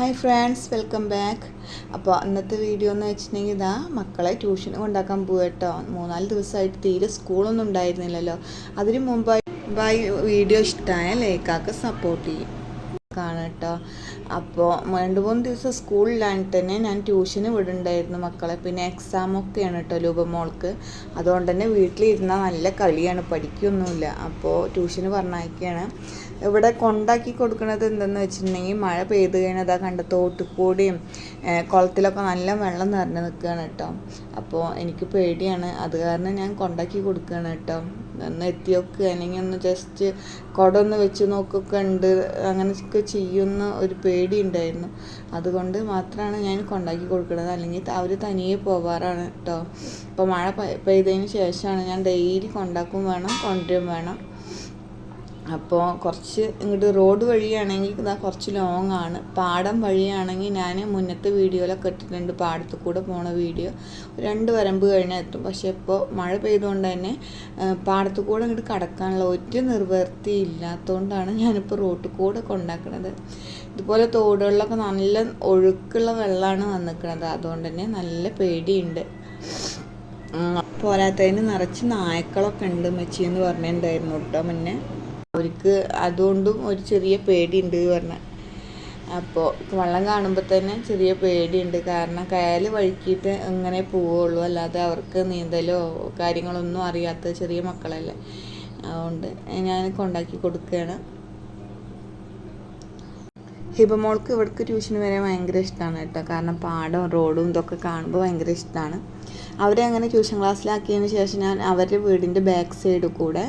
Hi friends welcome back. അപ്പോൾ അന്നത്തെ video എന്ന് വെച്ചിട്ടുണ്ടെങ്കിൽ ഇതാ മക്കളെ ട്യൂഷന് കൊണ്ടാക്കാൻ പോവുക കേട്ടോ. മൂന്നാൽ ദിവസമായിട്ട് തീരെ സ്കൂളൊന്നും ഉണ്ടായിരുന്നില്ലല്ലോ. അതിന് മുമ്പായി ബൈ വീഡിയോ ഇഷ്ടമായ ലൈക്കാക്ക് സപ്പോർട്ട് ചെയ്യും. ാണ് കേട്ടോ. അപ്പോൾ രണ്ട് മൂന്ന് ദിവസം സ്കൂളിലാണ് തന്നെ ഞാൻ ട്യൂഷന് വിടുന്നുണ്ടായിരുന്നു മക്കളെ. പിന്നെ എക്സാം ഒക്കെയാണ് കേട്ടോ രൂപമോൾക്ക്. അതുകൊണ്ട് തന്നെ വീട്ടിലിരുന്നാൽ നല്ല കളിയാണ് പഠിക്കൊന്നുമില്ല. അപ്പോൾ ട്യൂഷന് പറഞ്ഞയക്കുകയാണ്. ഇവിടെ കൊണ്ടാക്കി കൊടുക്കുന്നത് എന്തെന്ന് വെച്ചിട്ടുണ്ടെങ്കിൽ മഴ പെയ്ത് കഴിഞ്ഞാൽ കണ്ട തോട്ടുകൂടിയും കുളത്തിലൊക്കെ നല്ല വെള്ളം നിറഞ്ഞു നിൽക്കുകയാണ് കേട്ടോ. അപ്പോൾ എനിക്ക് പേടിയാണ്. അത് കാരണം ഞാൻ കൊണ്ടാക്കി കൊടുക്കുകയാണ് കേട്ടോ. ഒന്ന് എത്തി നോക്കുക അല്ലെങ്കിൽ ഒന്ന് ജസ്റ്റ് കുട ഒന്ന് വെച്ച് നോക്കൊക്കെ ഉണ്ട്. അങ്ങനെയൊക്കെ ചെയ്യുന്ന ഒരു പേടി ഉണ്ടായിരുന്നു. അതുകൊണ്ട് മാത്രമാണ് ഞാൻ കൊണ്ടാക്കി കൊടുക്കുന്നത്. അല്ലെങ്കിൽ അവർ തനിയെ പോവാറാണ് കേട്ടോ. അപ്പോൾ മഴ പെയ്തതിന് ശേഷമാണ് ഞാൻ ഡെയിലി കൊണ്ടാക്കും വേണം കൊണ്ടുവരും വേണം. അപ്പോൾ കുറച്ച് ഇങ്ങോട്ട് റോഡ് വഴിയാണെങ്കിൽ ഇതാ കുറച്ച് ലോങ് ആണ്. പാടം വഴിയാണെങ്കിൽ ഞാൻ മുന്നത്തെ വീഡിയോയിലൊക്കെ ഇട്ടിട്ടുണ്ട്. പാടത്ത് കൂടെ പോണ വീഡിയോ. രണ്ട് വരമ്പ് കഴിഞ്ഞാൽ എത്തും. പക്ഷേ ഇപ്പോൾ മഴ പെയ്തുകൊണ്ട് തന്നെ പാടത്ത് കൂടെ ഇങ്ങോട്ട് കടക്കാനുള്ള ഒരു നിർവൃത്തി ഇല്ലാത്തതുകൊണ്ടാണ് ഞാനിപ്പോൾ റോട്ടിൽ കൂടെ കൊണ്ടാക്കുന്നത് ഇതുപോലെ തോടുകളിലൊക്കെ നല്ല ഒഴുക്കുള്ള വെള്ളമാണ് വന്നിരിക്കുന്നത് അതുകൊണ്ട് തന്നെ നല്ല പേടിയുണ്ട്. പോരാത്തതിന് നിറച്ച് നായ്ക്കളൊക്കെ ഉണ്ട് മെച്ചിയെന്ന് പറഞ്ഞിട്ടുണ്ടായിരുന്നു കേട്ടോ മുന്നേ. അവർക്ക് അതുകൊണ്ടും ഒരു ചെറിയ പേടിയുണ്ട് പറഞ്ഞ. അപ്പോൾ വള്ളം കാണുമ്പോൾ തന്നെ ചെറിയ പേടിയുണ്ട്. കാരണം കയൽ വഴുക്കിയിട്ട് ഇങ്ങനെ പോവുള്ളൂ. അല്ലാതെ അവർക്ക് നീന്തലോ കാര്യങ്ങളൊന്നും അറിയാത്ത ചെറിയ മക്കളല്ലേ. അതുകൊണ്ട് ഞാൻ കൊണ്ടാക്കി കൊടുക്കുകയാണ്. ഹിബമോൾക്ക് ഇവിടേക്ക് ട്യൂഷന് വരാൻ ഭയങ്കര ഇഷ്ടമാണ് കേട്ടോ. കാരണം പാടവും റോഡും ഇതൊക്കെ കാണുമ്പോൾ ഭയങ്കര ഇഷ്ടമാണ് അവരെ അങ്ങനെ ട്യൂഷൻ ക്ലാസ്സിലാക്കിയതിന് ശേഷം ഞാൻ അവരുടെ വീടിന്റെ ബാക്ക് സൈഡ് കൂടെ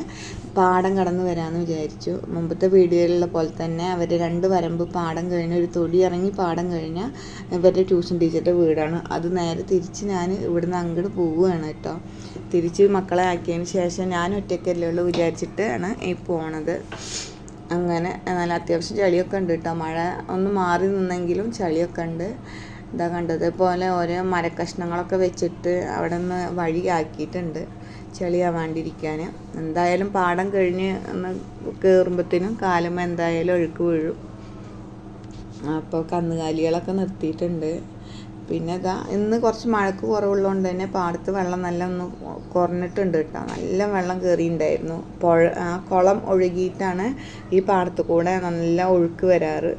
പാടം കടന്നു വരാമെന്ന് വിചാരിച്ചു. മുമ്പത്തെ വീഡിയോയിലുള്ള പോലെ തന്നെ അവർ രണ്ട് വരമ്പ് പാടം കഴിഞ്ഞ് ഒരു തൊടി ഇറങ്ങി പാടം കഴിഞ്ഞാൽ ഇവരുടെ ട്യൂഷൻ ടീച്ചറുടെ വീടാണ്. അത് നേരെ തിരിച്ച് ഞാൻ ഇവിടുന്ന് അങ്ങോട്ട് പോവുകയാണ് കേട്ടോ. തിരിച്ച് മക്കളെ ആക്കിയതിന് ശേഷം ഞാൻ ഒറ്റയ്ക്കല്ലേ ഉള്ളൂ വിചാരിച്ചിട്ടാണ് ഈ പോണത്. അങ്ങനെ നല്ല അത്യാവശ്യം ചളിയൊക്കെ ഉണ്ട് കേട്ടോ. മഴ ഒന്ന് മാറി നിന്നെങ്കിലും ചളിയൊക്കെ ഉണ്ട്. ഇതാ കണ്ടത് പോലെ ഓരോ മരക്കഷ്ണങ്ങളൊക്കെ വെച്ചിട്ട് അവിടെ നിന്ന് വഴിയാക്കിയിട്ടുണ്ട് ചെളിയാവാണ്ടിരിക്കാൻ എന്തായാലും പാടം കഴിഞ്ഞ് ഒന്ന് കയറുമ്പോഴത്തേനും കാലുമ്പോൾ എന്തായാലും ഒഴുക്ക് വീഴും. അപ്പോൾ കന്നുകാലികളൊക്കെ നിർത്തിയിട്ടുണ്ട്. പിന്നെ ഇതാ ഇന്ന് കുറച്ച് മഴക്ക് കുറവുള്ളതുകൊണ്ട് തന്നെ പാടത്ത് വെള്ളം നല്ല ഒന്ന് കുറഞ്ഞിട്ടുണ്ട് കേട്ടോ. നല്ല വെള്ളം കയറിയിട്ടുണ്ടായിരുന്നു പുഴ ആ കുളം ഒഴുകിയിട്ടാണ് ഈ പാടത്ത് കൂടെ നല്ല ഒഴുക്ക് വരാറ്.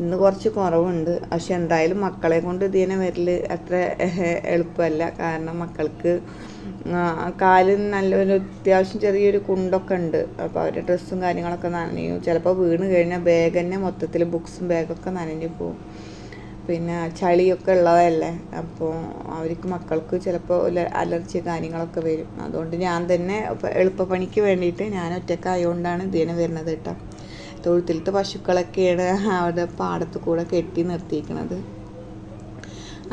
ഇന്ന് കുറച്ച് കുറവുണ്ട്. പക്ഷെ എന്തായാലും മക്കളെ കൊണ്ട് ഇതിനെ വരൽ അത്ര എളുപ്പമല്ല കാരണം മക്കൾക്ക് കാലിന് നല്ലൊരു അത്യാവശ്യം ചെറിയൊരു കുണ്ടൊക്കെ ഉണ്ട്. അപ്പോൾ അവരുടെ ഡ്രസ്സും കാര്യങ്ങളൊക്കെ നനയും. ചിലപ്പോൾ വീണ് കഴിഞ്ഞാൽ ബാഗ് തന്നെ മൊത്തത്തിൽ ബുക്സും ബാഗൊക്കെ നനഞ്ഞു പോകും പിന്നെ ചളിയൊക്കെ ഉള്ളതല്ലേ? അപ്പോൾ അവർക്ക് മക്കൾക്ക് ചിലപ്പോൾ അലർജി കാര്യങ്ങളൊക്കെ വരും. അതുകൊണ്ട് ഞാൻ തന്നെ എളുപ്പപ്പണിക്ക് വേണ്ടിയിട്ട് ഞാൻ ഒറ്റക്കായതുകൊണ്ടാണ് ഇതിന് വരുന്നത് കേട്ടോ. തൊഴുത്തിലത്തെ പശുക്കളൊക്കെയാണ് അവരുടെ പാടത്ത് കൂടെ കെട്ടി നിർത്തിയിരിക്കുന്നത്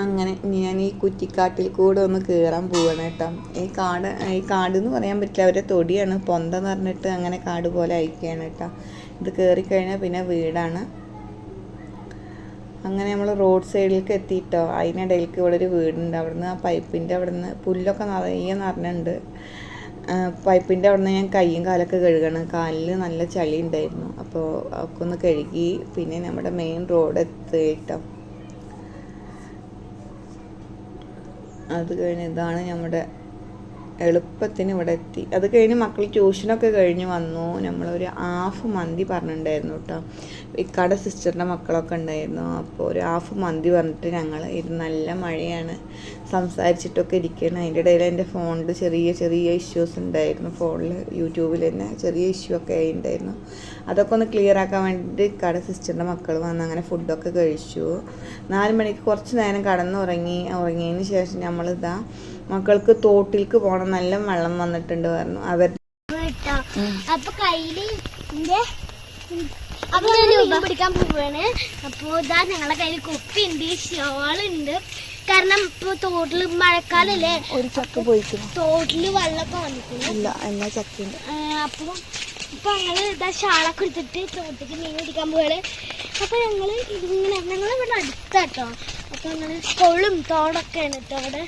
അങ്ങനെ ഞാൻ ഈ കുറ്റിക്കാട്ടിൽ കൂടെ ഒന്ന് കയറാൻ പോവാണ് കേട്ടോ. ഈ കാട് ഈ കാട് എന്ന് പറയാൻ പറ്റില്ല. അവരുടെ തൊടിയാണ്. പൊന്തെന്ന് പറഞ്ഞിട്ട് അങ്ങനെ കാട് പോലെ അയക്കുകയാണ് കേട്ടോ. ഇത് കയറിക്കഴിഞ്ഞാൽ പിന്നെ വീടാണ്. അങ്ങനെ നമ്മൾ റോഡ് സൈഡിലേക്ക് എത്തിയിട്ടോ അതിനിടയിലേക്ക് ഇവിടെ ഒരു വീടുണ്ട്. അവിടുന്ന് ആ പൈപ്പിന്റെ അവിടുന്ന് പുല്ലൊക്കെ നിറയെ നിറഞ്ഞുണ്ട് പൈപ്പിന്റെ അവിടുന്ന് ഞാൻ കൈയും കാലൊക്കെ കഴുകണം. കാലിൽ നല്ല ചളി ഉണ്ടായിരുന്നു. അപ്പോൾ ഒക്കെ ഒന്ന് കഴുകി പിന്നെ നമ്മുടെ മെയിൻ റോഡ് എത്തിയിട്ടോ അത് കഴിഞ്ഞ് ഇതാണ് നമ്മുടെ എളുപ്പത്തിന് ഇവിടെ എത്തി. അത് കഴിഞ്ഞ് മക്കൾ ട്യൂഷനൊക്കെ കഴിഞ്ഞ് വന്നു. നമ്മളൊരു ഹാഫ് മന്തി പറഞ്ഞിട്ടുണ്ടായിരുന്നു കേട്ടോ. ഇക്കാടെ സിസ്റ്ററിന്റെ മക്കളൊക്കെ ഉണ്ടായിരുന്നു. അപ്പോൾ ഒരു ഹാഫ് മന്തി പറഞ്ഞിട്ട് ഞങ്ങൾ ഇത് നല്ല മഴയാണ്. സംസാരിച്ചിട്ടൊക്കെ ഇരിക്കണം അതിന്റെ ഇടയിൽ എന്റെ ഫോണിൽ ചെറിയ ചെറിയ ഇഷ്യൂസ് ഉണ്ടായിരുന്നു. ഫോണിൽ യൂട്യൂബിൽ തന്നെ ചെറിയ ഇഷ്യൂ ഒക്കെ ആയിട്ടുണ്ടായിരുന്നു അതൊക്കെ ഒന്ന് ക്ലിയർ ആക്കാൻ വേണ്ടിയിട്ട് ഇക്കാടെ സിസ്റ്ററിന്റെ മക്കൾ വന്ന് അങ്ങനെ ഫുഡൊക്കെ കഴിച്ചു. നാല് മണിക്ക് കുറച്ച് നേരം കടന്നുറങ്ങി. ഉറങ്ങിയതിന് ശേഷം നമ്മളിതാ മക്കൾക്ക് തോട്ടിലേക്ക് പോകണം നല്ല വെള്ളം വന്നിട്ടുണ്ട് പറഞ്ഞു. അവർ അപ്പൊ കയ്യിൽ അപ്പൊ ഞാൻ പിടിക്കാൻ പോവാണ്. അപ്പൊ ഇതാ ഞങ്ങളെ കയ്യിൽ കുപ്പി ഉണ്ട് ഷോളുണ്ട്. കാരണം ഇപ്പൊ തോട്ടിൽ മഴക്കാലല്ലേ. ഒരു ചക്ക പോയിക്കുന്നു തോട്ടിൽ വെള്ളമൊക്കെ വന്നിട്ടുണ്ട് ഇല്ല എന്നാ ചക്കയുണ്ട് അപ്പൊ ഇപ്പൊ ഞങ്ങൾ ഇതാ ഷാളൊക്കെ എടുത്തിട്ട് തോട്ടിക്ക് മീൻ പിടിക്കാൻ പോവാണ്. അപ്പൊ ഞങ്ങൾ ഇങ്ങനെ ഞങ്ങൾ ഇവിടെ അടുത്താട്ടോ. അപ്പൊ ഞങ്ങൾ കൊള്ളും തോടൊക്കെയാണ് കേട്ടോ അവിടെ.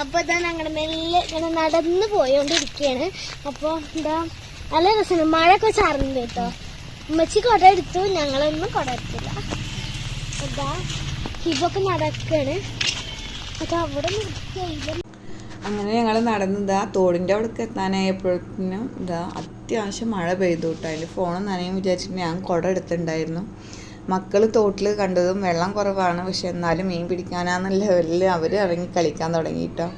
അപ്പൊ ഇതാ ഞങ്ങളുടെ മെല്ലെ ഇങ്ങനെ നടന്ന് പോയോണ്ടിരിക്കുകയാണ് അപ്പൊ എന്താ നല്ല രസമാണ്. മഴയൊക്കെ ചാറുന്നുണ്ട് കേട്ടോ. ഉമ്മച്ചി കുട എടുത്തു. ഞങ്ങളൊന്നും കുട എടുത്തില്ല. എന്താ ഇതൊക്കെ നടക്കാണ്. അപ്പൊ അവിടെ നിർത്തിയായിരുന്നു അങ്ങനെ ഞങ്ങൾ നടന്നതാ തോടിന്റെ അവിടേക്ക് എത്താനായപ്പോഴത്തേനും ഇതാ അത്യാവശ്യം മഴ പെയ്തു കേട്ടോ. അതിൽ ഫോണൊന്നും നനയും വിചാരിച്ചിട്ട് ഞാൻ കുട എടുത്തിട്ടുണ്ടായിരുന്നു. മക്കൾ തോട്ടിൽ കണ്ടതും വെള്ളം കുറവാണ്. പക്ഷെ എന്നാലും മീൻ പിടിക്കാനാന്നുള്ള ലെവലിൽ അവർ ഇറങ്ങി കളിക്കാൻ തുടങ്ങി കേട്ടോ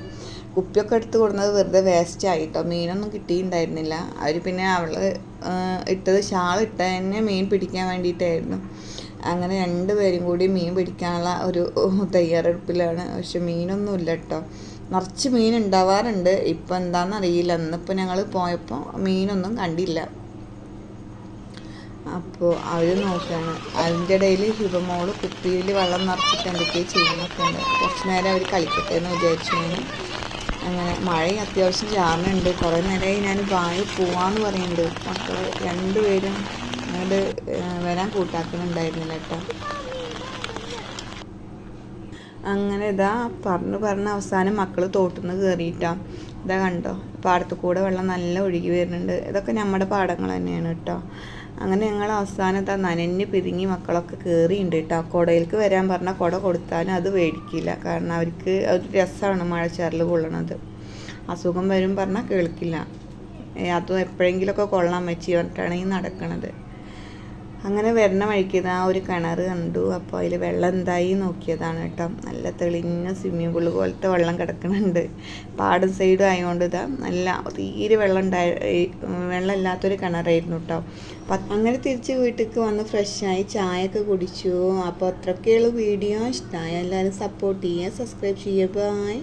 കുപ്പിയൊക്കെ എടുത്ത് കൊടുക്കുന്നത് വെറുതെ വേസ്റ്റ് ആയി കേട്ടോ മീനൊന്നും കിട്ടിയിട്ടുണ്ടായിരുന്നില്ല. അവർ പിന്നെ അവൾ ഇട്ടത് ഷാൾ ഇട്ട തന്നെ മീൻ പിടിക്കാൻ വേണ്ടിയിട്ടായിരുന്നു. അങ്ങനെ രണ്ടുപേരും കൂടി മീൻ പിടിക്കാനുള്ള ഒരു തയ്യാറെടുപ്പിലാണ്. പക്ഷെ മീനൊന്നും ഇല്ല കേട്ടോ നിറച്ച് മീൻ ഉണ്ടാവാറുണ്ട്. ഇപ്പം എന്താണെന്ന് അറിയില്ല ഇന്നിപ്പോൾ ഞങ്ങൾ പോയപ്പോൾ മീനൊന്നും കണ്ടില്ല. അപ്പോൾ അവർ നോക്കുകയാണ് അതിന്റെ ഇടയിൽ ഹിബമോൾ കുപ്പിയിൽ വെള്ളം നിറച്ചിട്ട് എന്തൊക്കെയോ ചെയ്യുന്നൊക്കെ ഉണ്ട്. കുറച്ച് നേരം അവർ കളിക്കട്ടെ എന്ന് വിചാരിച്ചു ഞാൻ അങ്ങനെ മഴയും അത്യാവശ്യം ചാറുന്നുണ്ട്. കുറേ നേരമായി ഞാൻ വായു പോവാന്ന് പറയുന്നുണ്ട്. മക്കൾ രണ്ടുപേരും അങ്ങോട്ട് വരാൻ കൂട്ടാക്കുന്നുണ്ടായിരുന്നില്ല കേട്ടോ. അങ്ങനെ ഇതാ പറഞ്ഞു പറഞ്ഞ അവസാനം മക്കൾ തോട്ടുനിന്ന് കയറിയിട്ടാ ഇതാ കണ്ടോ? പാടത്തു കൂടെ വെള്ളം നല്ല ഒഴുകി വരുന്നുണ്ട്. ഇതൊക്കെ നമ്മുടെ പാടങ്ങൾ തന്നെയാണ് കേട്ടോ. അങ്ങനെ ഞങ്ങൾ അവസാനം ഇതാ നനഞ്ഞ് പിരിങ്ങി മക്കളൊക്കെ കയറിയുണ്ട് കേട്ടോ കുടയിലേക്ക് വരാൻ പറഞ്ഞാൽ കുട കൊടുത്താലും അത് മേടിക്കില്ല കാരണം അവർക്ക് ഒരു രസമാണ് മഴച്ചാറിൽ കൊള്ളണത്. അസുഖം വരും പറഞ്ഞാൽ കേൾക്കില്ല. അതും എപ്പോഴെങ്കിലുമൊക്കെ കൊള്ളാൻ വെച്ച് പറഞ്ഞിട്ടാണ് ഈ നടക്കണത്. അങ്ങനെ വരണ വഴിക്ക് ആ ഒരു കിണർ കണ്ടു. അപ്പോൾ അതിൽ വെള്ളം എന്തായി നോക്കിയതാണ് കേട്ടോ. നല്ല തെളിഞ്ഞ സ്വിമ്മിംഗ് പൂൾ പോലത്തെ വെള്ളം കിടക്കുന്നുണ്ട് പാടും സൈഡും ആയതുകൊണ്ട് ഇതാ നല്ല തീരെ വെള്ളം ഉണ്ടായി വെള്ളം ഇല്ലാത്തൊരു കിണറായിരുന്നു കേട്ടോ. അപ്പം അങ്ങനെ തിരിച്ച് വീട്ടിലേക്ക് വന്ന് ഫ്രഷായി ചായയൊക്കെ കുടിച്ചു. അപ്പോൾ അത്രയൊക്കെയുള്ള വീഡിയോ. ഇഷ്ടമായി എല്ലാവരും സപ്പോർട്ട് ചെയ്യുക സബ്സ്ക്രൈബ് ചെയ്യുക. ബൈ